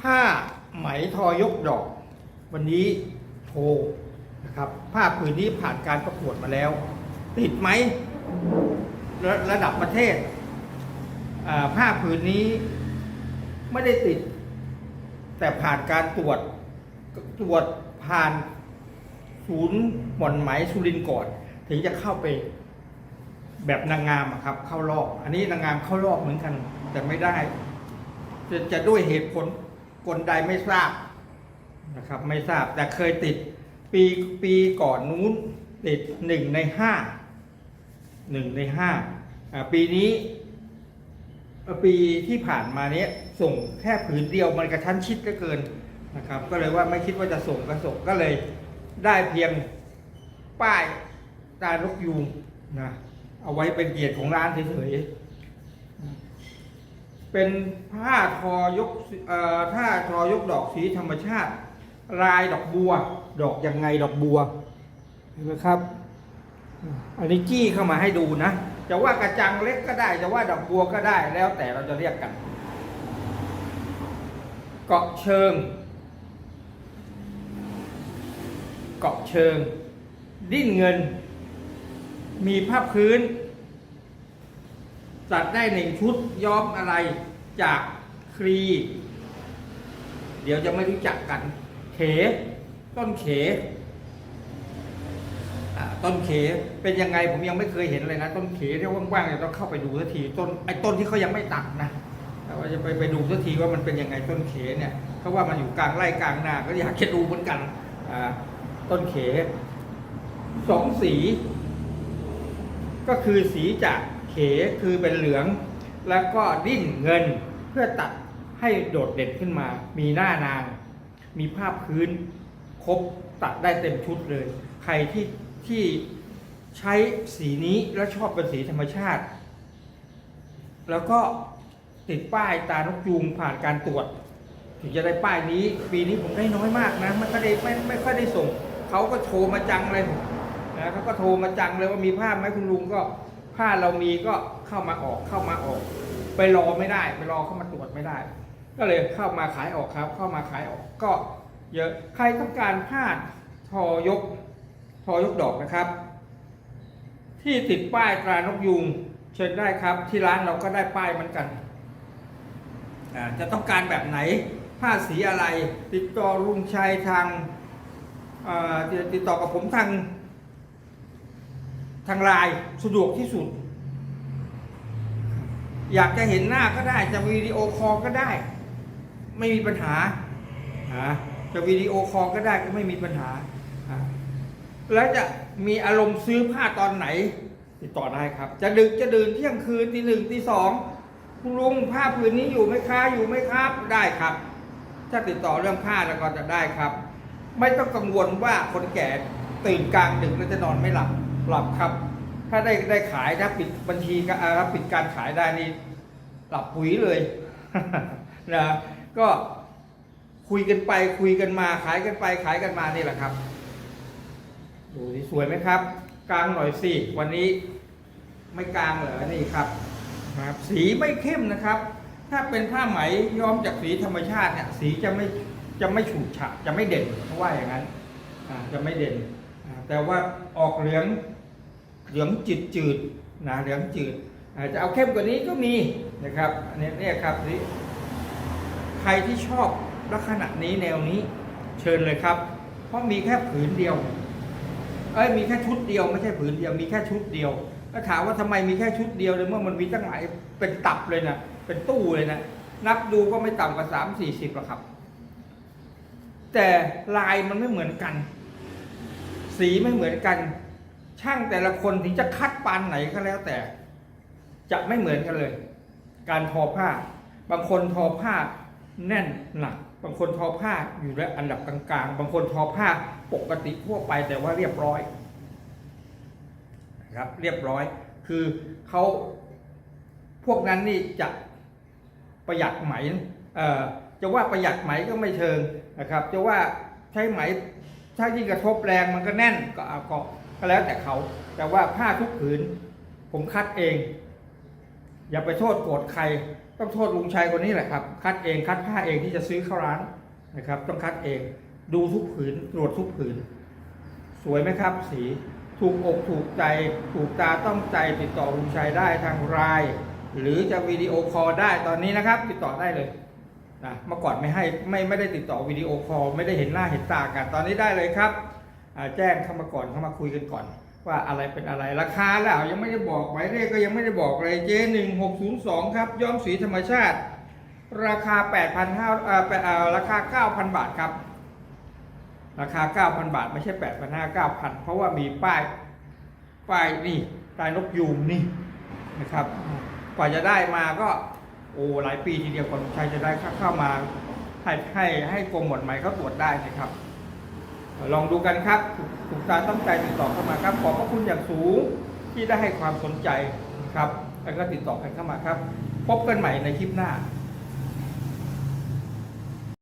ผ้าไหมทอยกดอก วันนี้โชว์นะครับผ้าผืนนี้ผ่านการประกวดมาแล้ว ติดไหมระระดับประเทศผ้าผืนนี้ไม่ได้ติด แต่ผ่านการตรวจตรวจผ่านศูนย์หม่อนไหมสุรินทร์ก่อน ถึงจะเข้าไปแบบนางงามครับ เข้ารอบ อันนี้นางงามเข้ารอบเหมือนกัน แต่ไม่ได้ จะจะด้วยเหตุผล กลใดไม่ทราบนะครับไม่ทราบแต่เคยติดปีปีก่อนนู้นติดหนึ่งในห้าหนึ่งในห้าปีนี้ปีที่ผ่านมาเนี้ยส่งแค่ผืนเดียวมันกระชั้นชิดเหลือเกินนะครับ ก็เลยว่าไม่คิดว่าจะส่งก็ส่งก็เลยได้เพียงป้ายตานกยูงนะเอาไว้เป็นเกียรติของร้านเฉยๆ เป็นผ้าทอยกผ้าทอยกดอกสีธรรมชาติ ลายดอกบัว ดอกยังไงดอกบัวเห็นไหมครับ อันนี้จี้เข้ามาให้ดูนะจะว่ากระจังเล็กก็ได้จะว่าดอกบัวก็ได้แล้วแต่เราจะเรียกกัน เกาะเชิง เกาะเชิง ดิ้นเงิน มีผ้าพื้น จัดได้หนึ่งชุดย้อมอะไรจากครี เดี๋ยวจะไม่รู้จักกัน เข ต้นเข่ต้นเขเป็นยังไงผมยังไม่เคยเห็นเลยนะ ต้นเขเรียกว่างๆเดี๋ยวต้องเข้าไปดูสักทีต้นไอ้ต้นที่เขายังไม่ตัดนะแต่ว่าจะไปไปดูสักทีว่ามันเป็นยังไงต้นเขเนี่ยเขาว่ามันอยู่กลางไร่กลางนาก็อยากจะดูเหมือนกันต้นเขสองสี ก็คือสีจาก เขคือเป็นเหลือง แล้วก็ดิ้นเงินเพื่อตัดให้โดดเด่นขึ้นมา มีหน้านาง มีภาพพื้น ครบตัดได้เต็มชุดเลย ใครที่ที่ใช้สีนี้แล้วชอบเป็นสีธรรมชาติ แล้วก็ติดป้ายตานกยูงผ่านการตรวจ ถึงจะได้ป้ายนี้ ปีนี้ผมได้น้อยมากนะม่ค่อยได้ไม่ไม่ค่อยได้ส่ง เขาก็โทรมาจังเลยนะเขาก็โทรมาจังเลยว่ามีผ้าไหมคุณลุงก็ ผ้าเรามีก็เข้ามาออกเข้ามาออก ไปรอไม่ได้ไปรอเข้ามาตรวจไม่ได้ ก็เลยเข้ามาขายออกครับ เข้ามาขายออกก็เยอะใครต้องการผ้าทอยกทอยกดอกนะครับ ที่ติดป้ายตรานกยูงเชิญได้ครับ ที่ร้านเราก็ได้ป้ายเหมือนกันจะต้องการแบบไหนผ้าสีอะไร ติดต่อลุงชัยทางติดต่อกับผมทาง ทางไลน์สะดวกที่สุด อยากจะเห็นหน้าก็ได้ จะวิดีโอคอลก็ได้ ไม่มีปัญหาจะวิดีโอคอลก็ได้ก็ไม่มีปัญหาอ่าแล้วจะมีอารมณ์ซื้อผ้าตอนไหน ติดต่อได้ครับ จะดึกจะดื่นเที่ยงคืนตีหนึ่งตีสองคุณลุงผ้าผืนนี้อยู่ไหมคะอยู่ไหมครับได้ครับ ถ้าติดต่อเรื่องผ้าแล้วก็จะได้ครับ ไม่ต้องกังวลว่าคนแก่ตื่นกลางดึกแล้วจะนอนไม่หลับ หลับครับ ถ้าได้ได้ขายถ้าปิดบัญชีก็อ่าปิดการขายได้นี่หลับปุ๋ยเลยนะก็คุยกันไปคุยกันมาขายกันไปขายกันมานี่แหละครับ ดูสิสวยไหมครับ กลางหน่อยสิวันนี้ไม่กลางเหรอนี่ครับครับ สีไม่เข้มนะครับ ถ้าเป็นผ้าไหมย้อมจากสีธรรมชาติเนี่ยสีจะไม่จะไม่ฉูดฉาดจะไม่เด่นเพราะว่าอย่างนั้นจะไม่เด่น แต่ว่าออกเหลือง เหลืองจืดจืดๆนะเหลืองจืดอาจจะเอาเข้มกว่านี้ก็มีนะครับอันนี้เนี่ยครับนี่ใครที่ชอบลักษณะนี้แนวนี้เชิญเลยครับ เพราะมีแค่ผืนเดียว เอ้ยมีแค่ชุดเดียวไม่ใช่ผืนเดียว มีแค่ชุดเดียวแล้วถามว่าทำไมมีแค่ชุดเดียวเลยเมื่อมันมีตั้งหลายเป็นตับเลยนะเป็นตู้เลยนะนับดูก็ไม่ต่ำกว่าสามสี่สิบหรอกครับ แต่ลายมันไม่เหมือนกัน สีไม่เหมือนกัน ช่างแต่ละคนถึงจะคัดปานไหนก็แล้วแต่ จะไม่เหมือนกันเลย การทอผ้า บางคนทอผ้าแน่นหนัก บางคนทอผ้าอยู่ในอันดับกลางๆ บางคนทอผ้าปกติทั่วไปแต่ว่าเรียบร้อยนะครับเรียบร้อย คือเขาพวกนั้นนี่จะประหยัดไหมจะว่าประหยัดไหมก็ไม่เชิงนะครับ จะว่าใช้ไหมถ้ายิ่งกระทบแรงมันก็แน่นก็เอาก็ ก็แล้วแต่เขา แต่ว่าผ้าทุกผืน ผมคัดเอง อย่าไปโทษโกรธใคร ต้องโทษลุงชัยคนนี้แหละครับ คัดเองคัดผ้าเองที่จะซื้อเข้าร้านนะครับ ต้องคัดเอง ดูทุกผืนตรวจทุกผืน สวยไหมครับ สีถูกอกถูกใจ ถูกตาต้องใจติดต่อลุงชัยได้ทางไลน์หรือจะวิดีโอคอลได้ตอนนี้นะครับ ติดต่อได้เลยนะเมื่อก่อนไม่ให้ไม่ไม่ได้ติดต่อวิดีโอคอลไม่ได้เห็นหน้าเห็นตากันตอนนี้ได้เลยครับ แจ้งเข้ามาก่อนเข้ามาคุยกันก่อน ว่าอะไรเป็นอะไรราคาแล้วยังไม่ได้บอกหมายเลขก็ยังไม่ได้บอกเลยเจหนึ่งหกศูนย์สองครับย้อมสีธรรมชาติ ราคา8 5 0 0อ่าแปดอ่าราคา9,000บาทครับ ราคา9,000บาทไม่ใช่8,500 9,000เก้าพันเพราะว่ามีป้ายป้ายนี่ป้ายนกยูงนี่นะครับกว่าจะได้มาก็โอ้หลายปีทีเดียวกว่าลุงชัยจะได้เข้ามาให้ให้ให้กรมหมวดหมเขาตรวจได้นะครับ ลองดูกันครับถูกตาตั้งใจติดต่อเข้ามาครับ ขอบพระคุณอย่างสูงที่ได้ให้ความสนใจครับ แล้วก็ติดต่อกันเข้ามาครับ พบกันใหม่ในคลิปหน้า